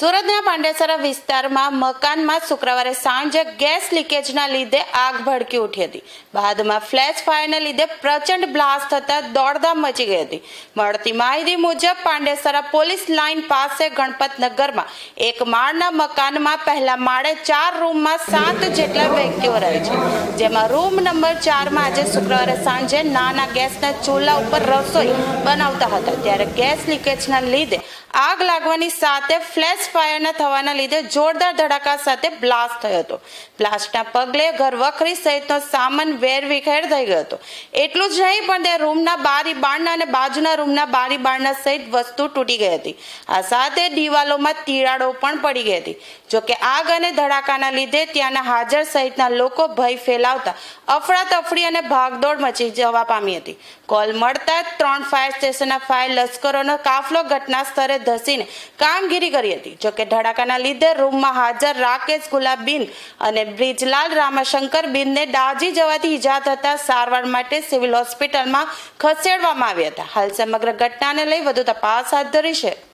ભરૂચના પાંડેસરા વિસ્તારમાં મકાનમાં શુક્રવારે સાંજે ગેસ લીકેજના લીધે આગ ભડકી ઉઠી હતી. બાદમાં ફ્લેશ ફાયરને લીધે પ્રચંડ બ્લાસ્ટ થતાં દોડધામ મચી ગઈ હતી. મળતી માહિતી મુજબ, પાંડેસરા પોલીસ લાઇન પાસે ગણપતનગરમાં એક માળના મકાનમાં પહેલા માળે ચાર રૂમમાં સાત જેટલા વ્યક્તિઓ રહે છે. જેમાં રૂમ નંબર ચારમાં આજે શુક્રવારે સાંજે નાના ગેસના ચૂલા ઉપર રસોઈ બનાવતા હતા. ત્યારે ગેસ લીકેજના લીધે આગ લાગવાની સાથે ફ્લેશ ફાયરના થવાના લીધે જોરદાર ધડાકા સાથે બ્લાસ્ટ થયો હતો. બ્લાસ્ટના પગલે ઘરવખરી સહિતનો સામાન વેરવિખેર થઈ ગયો હતો. એટલું જ નહીં, પણ તે રૂમના બારી બારણા અને બાજુના રૂમના બારી બારણા સહિત વસ્તુ તૂટી ગઈ હતી. આ સાથે દિવાલોમાં તિરાડો પણ પડી ગઈ હતી. જોકે આગ અને ધડાકાના લીધે ત્યાંના હાજર સહિતના લોકો ભય ફેલાવતા અફડાતફડી અને ભાગદોડ મચી જવા પામી હતી. કોલ મળતા ત્રણ ફાયર સ્ટેશનના ફાયર લશ્કરોનો કાફલો ઘટના સ્થળે ધસીને કામગીરી કરી હતી. જોકે ધડાકાના લીધે રૂમમાં હાજર રાકેશ ગુલાબબીન અને બ્રિજલાલ રામાશંકર બિનને દાજી જવાથી ઈજા થતા સારવાર માટે સિવિલ હોસ્પિટલમાં ખસેડવામાં આવ્યા હતા. હાલ સમગ્ર ઘટનાને લઈ વધુ તપાસ હાથ ધરી છે.